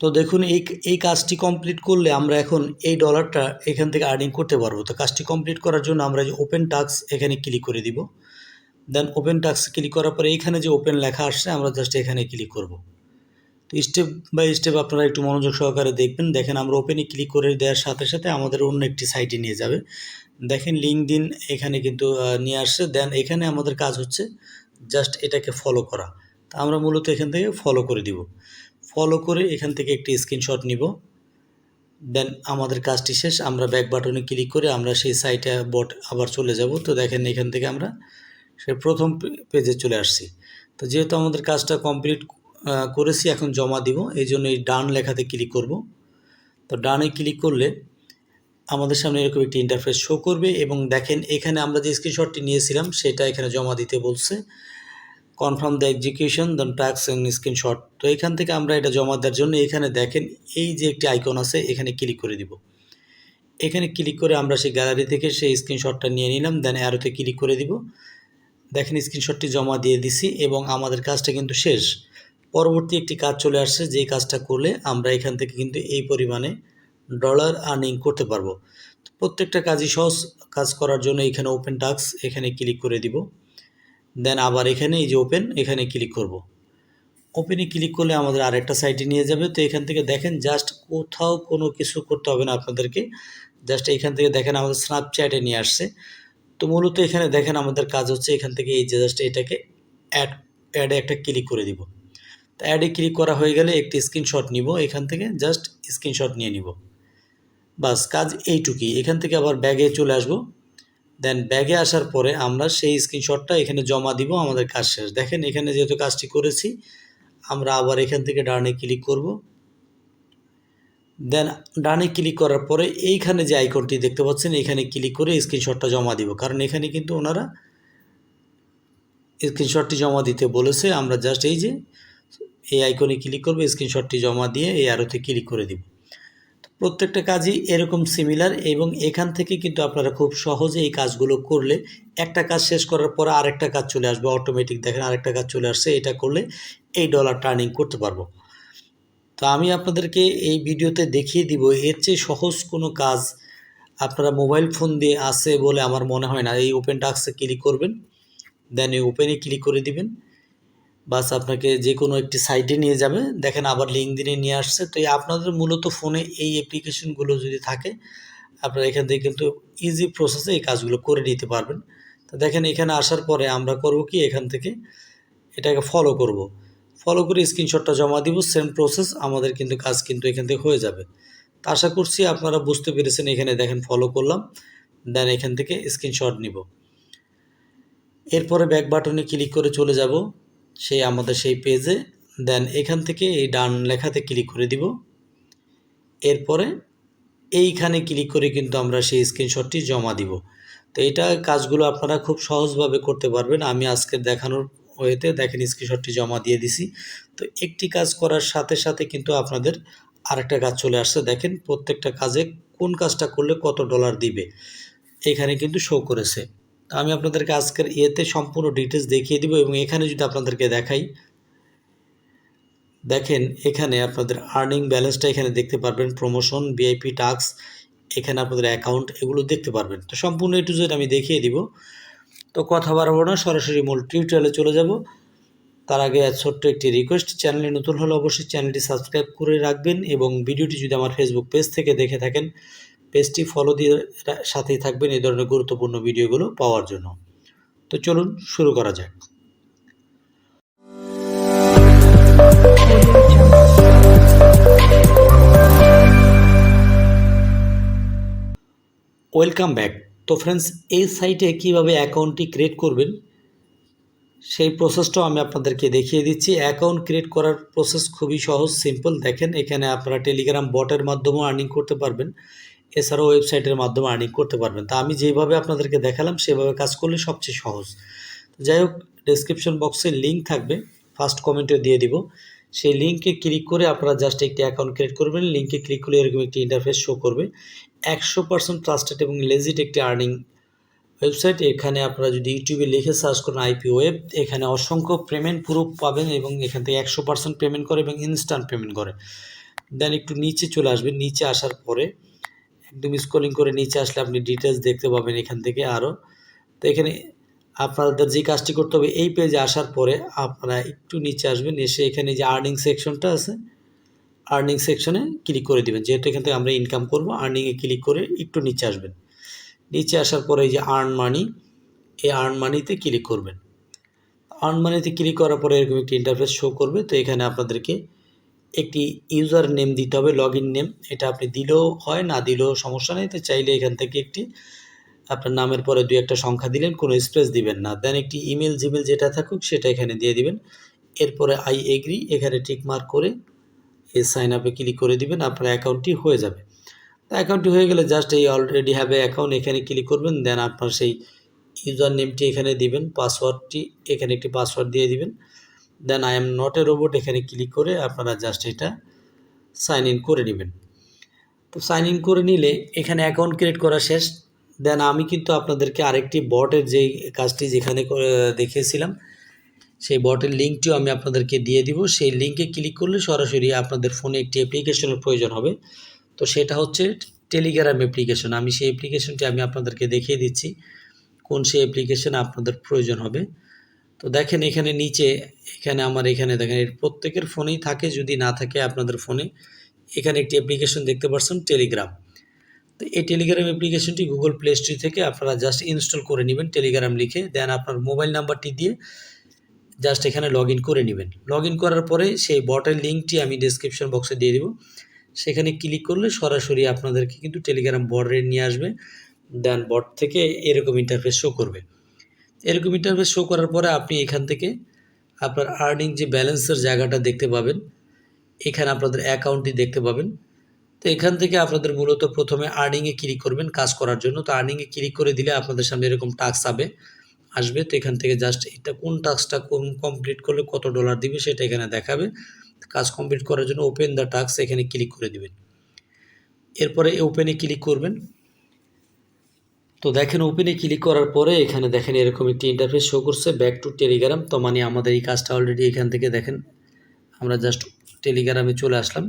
তো দেখুন, এই এই কাজটি কমপ্লিট করলে আমরা এখন এই ডলারটা এখান থেকে আর্নিং করতে পারব। তো কাজটি কমপ্লিট করার জন্য আমরা যে ওপেন টাক্স এখানে ক্লিক করে দিব। দেন ওপেন টাক্স ক্লিক করার পরে এইখানে যে ওপেন লেখা আসছে, আমরা জাস্ট এখানে ক্লিক করব। তো স্টেপ বাই স্টেপ আপনারা একটু মনোযোগ সহকারে দেখবেন। দেখেন, আমরা ওপেনে ক্লিক করে দেওয়ার সাথে সাথে আমাদের অন্য একটি সাইটে নিয়ে যাবে। দেখেন লিঙ্ক দিন এখানে কিন্তু নিয়ে আসছে। দেন এখানে আমাদের কাজ হচ্ছে জাস্ট এটাকে ফলো করা। তা আমরা মূলত এখান থেকে ফলো করে দিব। ফলো করে এখান থেকে একটি স্ক্রিনশট নিব। দেন আমাদের কাজটি শেষ, আমরা ব্যাক বাটনে ক্লিক করে আমরা সেই সাইটে বট আবার চলে যাব। তো দেখেন এখান থেকে আমরা সে প্রথম পেজে চলে আসছি। তো যেহেতু আমাদের কাজটা কমপ্লিট করেছি, এখন জমা দিব, এই জন্য এই ডান লেখাতে ক্লিক করব। তো ডানে ক্লিক করলে আমাদের সামনে এরকম একটি ইন্টারফেস শো করবে এবং দেখেন এখানে আমরা যে স্ক্রিনশটটি নিয়েছিলাম, সেটা এখানে জমা দিতে বলছে। Confirm the execution then tax screenshot তো এখান থেকে আমরা এটা জমা দেওয়ার জন্য এখানে দেখেন, এই যে একটি আইকন আছে, এখানে ক্লিক করে দিব। এখানে ক্লিক করে আমরা সেই গ্যালারি থেকে সেই স্ক্রিনশটটা নিয়ে নিলাম দেন অ্যারোতে ক্লিক করে দিব। দেখেন স্ক্রিনশটটি জমা দিয়ে দিছি এবং আমাদের কাজটা কিন্তু শেষ। পরবর্তী একটি কাজ চলে আসছে যেই কাজটা করলে আমরা এখান থেকে কিন্তু এই পরিমাণে ডলার আর্নিং করতে পারব। প্রত্যেকটা কাজই সহজ, কাজ করার জন্য এখানে ওপেন টাক্স এখানে ক্লিক করে দিব। দেন আবার এখানে এই যে ওপেন এখানে ক্লিক করব। ওপেনে ক্লিক করলে আমাদের আরেকটা সাইটে নিয়ে যাবে। তো এখান থেকে দেখেন জাস্ট কোথাও কোনো কিছু করতে হবে না আপনাদেরকে। জাস্ট এখান থেকে দেখেন আমাদের স্ন্যাপচ্যাটে নিয়ে আসছে। তো মূলত এখানে দেখেন আমাদের কাজ হচ্ছে এখান থেকে এই যে জাস্ট এটাকে অ্যাড অ্যাডে একটা ক্লিক করে দিব। তো অ্যাডে ক্লিক করা হয়ে গেলে একটি স্ক্রিনশট নিব। এখান থেকে জাস্ট স্ক্রিনশট নিয়ে নিব। বাস, কাজ এইটুকুই। এখান থেকে আবার ব্যাগে চলে আসব। দেন ব্যাগে আসার পরে আমরা সেই স্ক্রিনশটটা এখানে জমা দিব আমাদের কাজ শেষ। দেখেন এখানে যেহেতু কাজটি করেছি, আমরা আবার এখান থেকে ডানে ক্লিক করব। দেন ডানে ক্লিক করার পরে এইখানে যে আইকনটি দেখতে পাচ্ছেন, এখানে ক্লিক করে স্ক্রিনশটটা জমা দিব। কারণ এখানে কিন্তু ওনারা স্ক্রিনশটটি জমা দিতে বলেছে, আমরা জাস্ট এই যে, এই আইকনে ক্লিক করব স্ক্রিনশটটি জমা দিয়ে এই আরোতে ক্লিক করে দিব। প্রত্যেকটা কাজই এরকম সিমিলার এবং এখান থেকে কিন্তু আপনারা খুব সহজে এই কাজগুলো করলে একটা কাজ শেষ করার পর আরেকটা কাজ চলে আসবে অটোমেটিক দেখেন আরেকটা কাজ চলে আসছে, এটা করলে এই ডলার টার্নিং করতে পারব। তো আমি আপনাদেরকে এই ভিডিওতে দেখিয়ে দিব, এর চেয়ে সহজ কোনো কাজ আপনারা মোবাইল ফোন দিয়ে আসে বলে আমার মনে হয় না। এই ওপেন টাক্সে ক্লিক করবেন দেন এই ওপেনে ক্লিক করে দিবেন। বাস আপনাকে যে কোনো একটি সাইটে নিয়ে যাবে। দেখেন আবার লিঙ্ক দিনে নিয়ে আসছে। তো আপনাদের মূলত ফোনে এই অ্যাপ্লিকেশনগুলো যদি থাকে, আপনারা এখান থেকে কিন্তু ইজি প্রসেসে এই কাজগুলো করে নিতে পারবেন। তো দেখেন এখানে আসার পরে আমরা করব কি? এখান থেকে এটাকে ফলো করব। ফলো করে স্ক্রিনশটটা জমা দিব। সেম প্রসেস আমাদের কিন্তু কাজ কিন্তু এখান থেকে হয়ে যাবে। তা আশা করছি আপনারা বুঝতে পেরেছেন, এখানে দেখেন ফলো করলাম। দেন এখান থেকে স্ক্রিনশট নিব। এরপরে ব্যাক বাটনে ক্লিক করে চলে যাব। সেই আমাদের সেই পেজে দেন এখান থেকে এই ডান লেখাতে ক্লিক করে দিব। এরপরে এইখানে ক্লিক করে কিন্তু আমরা সেই স্ক্রিনশটটি জমা দিব। তো এটা কাজগুলো আপনারা খুব সহজভাবে করতে পারবেন। আমি আজকে দেখানোর ওয়েতে দেখেন স্ক্রিনশটটি জমা দিয়ে দিছি। তো একটি কাজ করার সাথে সাথে কিন্তু আপনাদের আরেকটা কাজ চলে আসছে। দেখেন প্রত্যেকটা কাজে কোন কাজটা করলে কত ডলার দিবে। এখানে কিন্তু শো করেছে। আমি আপনাদেরকে আজকের ইয়েতে সম্পূর্ণ ডিটেলস দেখিয়ে দিব এবং এখানে যদি আপনাদেরকে দেখাই, দেখেন এখানে আপনাদের আর্নিং ব্যালেন্সটা এখানে দেখতে পারবেন প্রমোশন ভিআইপি টাস্ক এখানে আপনাদের অ্যাকাউন্ট এগুলো দেখতে পারবেন। তো সম্পূর্ণ এ টু জেড আমি দেখিয়ে দিব। তো কথা বাড়াবো না, সরাসরি মূল টিউটোরিয়ালে চলে যাব। তার আগে ছোট্ট একটি রিকোয়েস্ট চ্যানেলে নতুন হলে অবশ্যই চ্যানেলটি সাবস্ক্রাইব করে রাখবেন এবং ভিডিওটি যদি আমার ফেসবুক পেজ থেকে দেখে থাকেন পেজটি ফলো দিয়ে সাথেই থাকবেন এই ধরনের গুরুত্বপূর্ণ ভিডিওগুলো পাওয়ার জন্য। তো চলুন শুরু করা যাক। ওয়েলকাম ব্যাক তো ফ্রেন্ডস এই সাইটে কীভাবে অ্যাকাউন্টটি ক্রিয়েট করবেন, সেই প্রসেসটাও আমি আপনাদেরকে দেখিয়ে দিচ্ছি। অ্যাকাউন্ট ক্রিয়েট করার প্রসেস খুবই সহজ সিম্পল দেখেন, এখানে আপনারা টেলিগ্রাম বটের মাধ্যমেও আর্নিং করতে পারবেন। এছাড়াও ওয়েবসাইটের মাধ্যমে আর্নিং করতে পারবেন। তা আমি যেভাবে আপনাদেরকে দেখালাম, সেভাবে কাজ করলে সবচেয়ে সহজ। যাই হোক ডেসক্রিপশন বক্সে লিঙ্ক থাকবে ফার্স্ট কমেন্টে দিয়ে দিব। সেই লিঙ্কে ক্লিক করে আপনারা জাস্ট একটি অ্যাকাউন্ট ক্রিয়েট করবেন। লিঙ্কে ক্লিক করলে এরকম একটি ইন্টারফেস শো করবে। একশো পার্সেন্ট ট্রাস্টেড এবং লেজিট একটি আর্নিং ওয়েবসাইট এখানে আপনারা যদি ইউটিউবে লিখে সার্চ করেন আইপি ওয়েব এখানে অসংখ্য পেমেন্ট প্রুফ পাবেন এবং এখান থেকে একশো পার্সেন্ট পেমেন্ট করে এবং ইনস্ট্যান্ট পেমেন্ট করে। দেন একটু নিচে চলে আসবেন নিচে আসার পরে একদম স্ক্রলিং করে নিচে আসলে আপনি ডিটেলস দেখতে পাবেন এখান থেকে আরও তো এখানে আপনাদের যে কাজটি করতে হবে, এই পেজে আসার পরে আপনারা একটু নিচে আসবেন, এসে এখানে যে আর্নিং সেকশনটা আছে আর্নিং সেকশনে ক্লিক করে দেবেন। যেহেতু এখান থেকে আমরা ইনকাম করব আর্নিংয়ে ক্লিক করে একটু নিচে আসবেন। নিচে আসার পরে এই যে আর্ন মানি এই আর্ন মানিতে ক্লিক করবেন। আর্ন মানিতে ক্লিক করার পরে এরকম একটি ইন্টারফেস শো করবে। তো এখানে আপনাদেরকে একটি ইউজার নেম দিতে হবে লগ ইন নেম এটা আপনি দিলেও হয়, না দিলেও সমস্যা নেই। তো চাইলে এখান থেকে একটি, আপনার নামের পরে দুই একটা সংখ্যা দিলেন, কোনো স্পেস দিবেন না। দেন একটি ইমেল জিমেল যেটা থাকুক, সেটা এখানে দিয়ে দিবেন। এরপরে আই এগ্রি এখানে টিক মার্ক করে এই সাইন আপে ক্লিক করে দিবেন, আপনার অ্যাকাউন্টটি হয়ে যাবে। তো অ্যাকাউন্টটি হয়ে গেলে জাস্ট এই অলরেডি হ্যাভ অ্যাকাউন্ট এখানে ক্লিক করবেন দেন আপনার সেই ইউজার নেমটি এখানে দিবেন পাসওয়ার্ডটি এখানে একটি পাসওয়ার্ড দিয়ে দিবেন। Then I am not a robot এখানে ক্লিক করে আপনারা জাস্ট এটা সাইন ইন করে নেবেন। তো সাইন ইন করে নিলে এখানে অ্যাকাউন্ট ক্রিয়েট করা শেষ। দেন আমি কিন্তু আপনাদেরকে আরেকটি বটের যেই কাজটি যেখানে দেখিয়েছিলাম, সেই বটের লিঙ্কটিও আমি আপনাদেরকে দিয়ে দিব। সেই লিঙ্কে ক্লিক করলে সরাসরি আপনাদের ফোনে একটি অ্যাপ্লিকেশনের প্রয়োজন হবে। তো সেটা হচ্ছে টেলিগ্রাম অ্যাপ্লিকেশন আমি সেই অ্যাপ্লিকেশনটি আমি আপনাদেরকে দেখিয়ে দিচ্ছি, কোন সেই অ্যাপ্লিকেশন আপনাদের প্রয়োজন হবে। তো দেখেন এখানে নিচে, এখানে আমার এখানে দেখেন, এর প্রত্যেকের ফোনেই থাকে, যদি না থাকে আপনাদের ফোনে। এখানে একটি অ্যাপ্লিকেশন দেখতে পাচ্ছেন টেলিগ্রাম তো এই টেলিগ্রাম অ্যাপ্লিকেশনটি গুগল প্লে স্টোর থেকে আপনারা জাস্ট ইনস্টল করে নেবেন টেলিগ্রাম লিখে। দেন আপনার মোবাইল নাম্বারটি দিয়ে জাস্ট এখানে লগ করে নেবেন। লগ করার পরে সেই বটের লিঙ্কটি আমি ডিসক্রিপশন বক্সে দিয়ে দিব। সেখানে ক্লিক করলে সরাসরি আপনাদেরকে কিন্তু টেলিগ্রাম বর্ডে নিয়ে আসবে। দেন বট থেকে এরকম ইন্টারফেস শো করবে। এরকম ইন্টারফেস শো করার পরে আপনি এখান থেকে আপনার আর্নিং যে ব্যালেন্সের জায়গাটা দেখতে পাবেন, এখানে আপনাদের অ্যাকাউন্টটি দেখতে পাবেন। তো এখান থেকে আপনাদের মূলত প্রথমে আর্নিংয়ে ক্লিক করবেন কাজ করার জন্য। তো আর্নিংয়ে ক্লিক করে দিলে আপনাদের সামনে এরকম টাস্ক হবে আসবে। তো এখান থেকে জাস্ট এটা কোন টাস্কটা কোন কমপ্লিট করলে কত ডলার দিবে সেটা এখানে দেখাবে। কাজ কমপ্লিট করার জন্য ওপেন দ্য টাস্ক এখানে ক্লিক করে দিবেন। এরপরে ওপেনে ক্লিক করবেন। তো দেখেন ওপেনে ক্লিক করার পরে এখানে দেখেন এরকম একটি ইন্টারফেস শো করছে ব্যাক টু টেলিগ্রাম তো মানে আমাদের এই কাজটা অলরেডি এখান থেকে দেখেন, আমরা জাস্ট টেলিগ্রামে চলে আসলাম।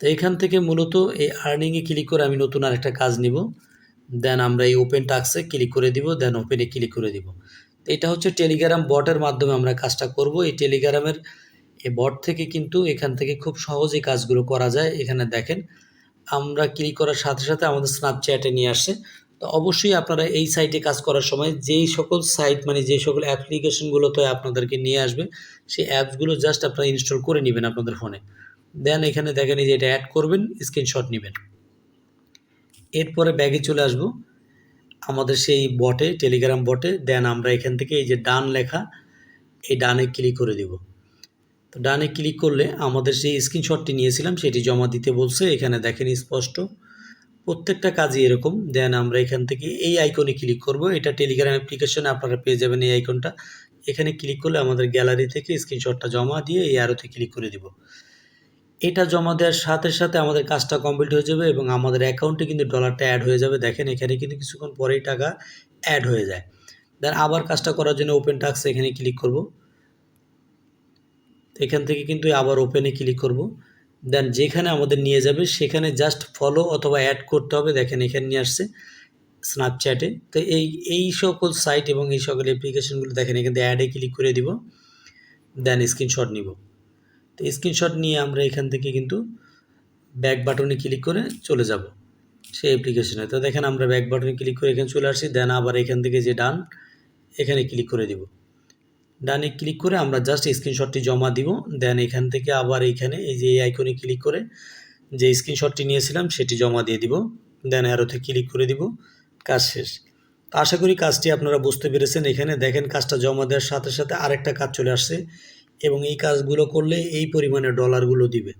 তো এখান থেকে মূলত এই আর্নিংয়ে ক্লিক করে আমি নতুন আরেকটা কাজ নিব। দেন আমরা এই ওপেন টাক্সে ক্লিক করে দিব দেন ওপেনে ক্লিক করে দিব। তো এটা হচ্ছে টেলিগ্রাম বটের মাধ্যমে আমরা কাজটা করব। এই টেলিগ্রামের এই বট থেকে কিন্তু এখান থেকে খুব সহজেই কাজগুলো করা যায়। এখানে দেখেন, আমরা ক্লিক করার সাথে সাথে আমাদের স্ন্যাপচ্যাটে নিয়ে আসছে তো অবশ্যই আপনারা এই সাইটে কাজ করার সময় যেই সকল সাইট মানে যে সকল অ্যাপ্লিকেশনগুলোতে আপনাদেরকে নিয়ে আসবে, সেই অ্যাপসগুলো জাস্ট আপনারা ইনস্টল করে নেবেন আপনাদের ফোনে দেন এখানে দেখেন এই যে এটা অ্যাড করবেন স্ক্রিনশট নেবেন। এরপরে ব্যাগে চলে আসব, আমাদের সেই বটে টেলিগ্রাম বটে দেন আমরা এখান থেকে এই যে ডান লেখা, এই ডানে ক্লিক করে দিব। তো ডানে ক্লিক করলে আমাদের সেই স্ক্রিনশটটি নিয়েছিলাম, সেটি জমা দিতে বলছে, এখানে দেখেন স্পষ্ট। প্রত্যেকটা কাজই এরকম। দেন আমরা এখান থেকে এই আইকনে ক্লিক করব। এটা টেলিগ্রাম অ্যাপ্লিকেশনে আপনারা পেয়ে যাবেন এই আইকনটা এখানে ক্লিক করলে আমাদের গ্যালারি থেকে স্ক্রিনশটটা জমা দিয়ে এই আরোতে ক্লিক করে দিব। এটা জমা দেওয়ার সাথে সাথে আমাদের কাজটা কমপ্লিট হয়ে যাবে এবং আমাদের অ্যাকাউন্টে কিন্তু ডলারটা অ্যাড হয়ে যাবে। দেখেন, এখানে কিন্তু কিছুক্ষণ পরেই টাকা অ্যাড হয়ে যায়। দেন আবার কাজটা করার জন্য ওপেন টাক্স এখানে ক্লিক করব। এখান থেকে কিন্তু আবার ওপেনে ক্লিক করব। দেন যেখানে আমাদের নিয়ে যাবে, সেখানে জাস্ট ফলো অথবা অ্যাড করতে হবে। দেখেন এখানে নিয়ে আসছে স্ন্যাপচ্যাটে তো এই এই সকল সাইট এবং এই সকল অ্যাপ্লিকেশনগুলো দেখেন, এখান থেকে অ্যাডে ক্লিক করে দিব। দেন স্ক্রিনশট নিব। তো স্ক্রিনশট নিয়ে আমরা এখান থেকে কিন্তু ব্যাক বাটনে ক্লিক করে চলে যাব সেই অ্যাপ্লিকেশনে তো দেখেন আমরা ব্যাক বাটনে ক্লিক করে এখানে চলে আসছি। দেন আবার এখান থেকে যে ডান এখানে ক্লিক করে দিব। ডানে ক্লিক করে আমরা জাস্ট স্ক্রিনশটটি জমা দিব। দেন এখান থেকে আবার এইখানে এই যে এই আইকনে ক্লিক করে যে স্ক্রিনশটটি নিয়েছিলাম সেটি জমা দিয়ে দিব। দেন অ্যারোতে ক্লিক করে দিব। কাজ শেষ। তো আশা করি কাজটি আপনারা বুঝতে পেরেছেন। এখানে দেখেন কাজটা জমা দেওয়ার সাথে সাথে আরেকটা কাজ চলে আসছে এবং এই কাজগুলো করলে এই পরিমাণে ডলারগুলো দিবে।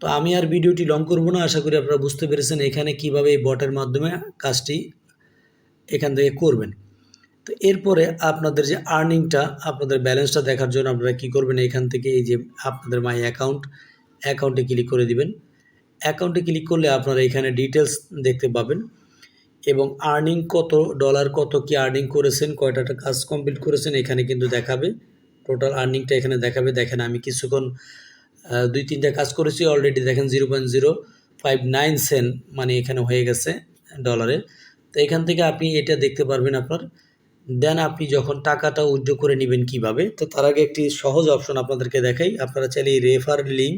তো আমি আর ভিডিওটি লং করব না। আশা করি আপনারা বুঝতে পেরেছেন এখানে কীভাবে এই বটের মাধ্যমে কাজটি এখান থেকে করবেন। তো এরপরে আপনাদের যে আর্নিংটা আপনাদের ব্যালেন্সটা দেখার জন্য আপনারা কী করবেন? এখান থেকে এই যে আপনাদের মাই অ্যাকাউন্ট অ্যাকাউন্টে ক্লিক করে দিবেন। অ্যাকাউন্টে ক্লিক করলে আপনারা এখানে ডিটেলস দেখতে পাবেন এবং আর্নিং কত ডলার কত, কি আর্নিং করেছেন, কয়টা কাজ কমপ্লিট করেছেন এখানে কিন্তু দেখাবে। টোটাল আর্নিংটা এখানে দেখাবে। দেখেন আমি কিছুক্ষণ দুই তিনটা কাজ করেছি অলরেডি দেখেন zero point zero five nine cent মানে এখানে হয়ে গেছে ডলারে তো এখান থেকে আপনি এটা দেখতে পারবেন আপনার। দেন আপনি যখন টাকাটা উইথড্র করে নেবেন কীভাবে, তো তার আগে একটি সহজ অপশন আপনাদেরকে দেখাই। আপনারা চাইলে এই রেফার লিঙ্ক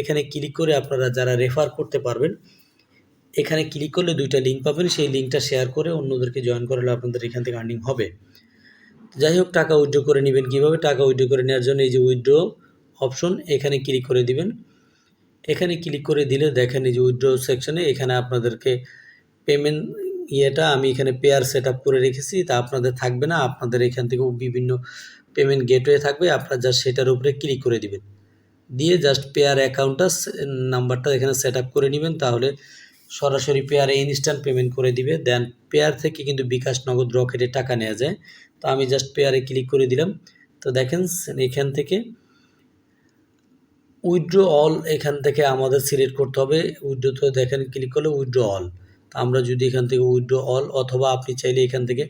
এখানে ক্লিক করে আপনারা যারা রেফার করতে পারবেন, এখানে ক্লিক করলে দুইটা লিঙ্ক পাবেন। সেই লিঙ্কটা শেয়ার করে অন্যদেরকে জয়েন করলে আপনাদের এখান থেকে আর্নিং হবে। যাই হোক, টাকা উইথড্র করে নেবেন কীভাবে? টাকা উইথড্র করে নেওয়ার জন্য এই যে উইথড্র অপশন এখানে ক্লিক করে দিবেন। এখানে ক্লিক করে দিলে দেখেন এই যে উইথড্র সেকশনে এখানে আপনাদেরকে পেমেন্ট ইয়েটা আমি এখানে পেয়ার সেট করে রেখেছি, তা আপনাদের থাকবে না। আপনাদের এখান থেকেও বিভিন্ন পেমেন্ট গেটওয়ে থাকবে, আপনারা জাস্ট সেটার উপরে ক্লিক করে দিবেন। দিয়ে জাস্ট পেয়ার অ্যাকাউন্টটা নাম্বারটা এখানে সেট করে নেবেন, তাহলে সরাসরি পেয়ারে ইনস্ট্যান্ট পেমেন্ট করে দিবে। দেন পেয়ার থেকে কিন্তু বিকাশ নগদ রকেটে টাকা নেওয়া যায়। তো আমি জাস্ট পেয়ারে ক্লিক করে দিলাম। তো দেখেন, এখান থেকে উইথড্র অল এখান থেকে আমাদের সিলেক্ট করতে হবে। উইথড্র তো দেখেন ক্লিক করলে উইথড্র অল আমরা যদি এখান থেকে উইথড্র অল অথবা আপনি চাইলে এখান থেকে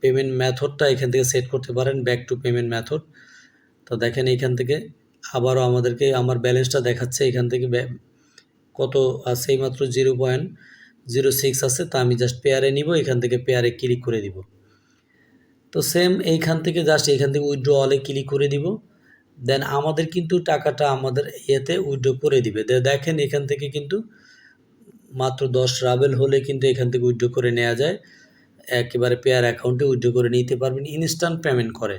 পেমেন্ট মেথডটা এখান থেকে সেট করতে পারেন ব্যাক টু পেমেন্ট মেথড তো দেখেন এখান থেকে আবারও আমাদেরকে আমার ব্যালেন্সটা দেখাচ্ছে, এখান থেকে কত আছে এইমাত্র জিরো পয়েন্ট জিরো সিক্স আছে, তা আমি জাস্ট পেয়ারে নিব, এখান থেকে পেয়ারে ক্লিক করে দিব। তো সেম এইখান থেকে জাস্ট এখান থেকে উইথড্র অলে ক্লিক করে দিব। দেন আমাদের কিন্তু টাকাটা আমাদের ইয়েতে উইথড্র করে দিবে। দেখেন এখান থেকে কিন্তু মাত্র দশ রাবেল হলে কিন্তু এখান থেকে উইথড্র করে নেওয়া যায়। একেবারে পেয়ার অ্যাকাউন্টে উইথড্র করে নিতে পারবেন ইনস্ট্যান্ট পেমেন্ট করে।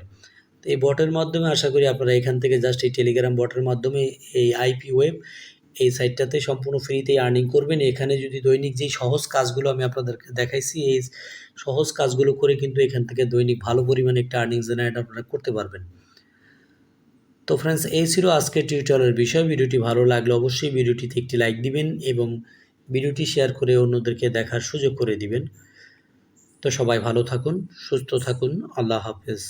তো এই বটের মাধ্যমে আশা করি আপনারা এখান থেকে জাস্ট এই টেলিগ্রাম বটের মাধ্যমে এই আইপি ওয়েব এই সাইটটাতে সম্পূর্ণ ফ্রিতেই আর্নিং করবেন। এখানে যদি দৈনিক যেই সহজ কাজগুলো আমি আপনাদেরকে দেখাইছি, এই সহজ কাজগুলো করে কিন্তু এখান থেকে দৈনিক ভালো পরিমাণে একটা আর্নিং জেনারেট আপনারা করতে পারবেন। তো ফ্রেন্ডস এই ছিল আজকের টিউটোরিয়ালের বিষয়। ভিডিওটি ভালো লাগলে অবশ্যই ভিডিওটিতে একটি লাইক দিবেন এবং ভিডিওটি শেয়ার করে অন্যদেরকে দেখার সুযোগ করে দিবেন। তো সবাই ভালো থাকুন, সুস্থ থাকুন, আল্লাহ হাফেজ।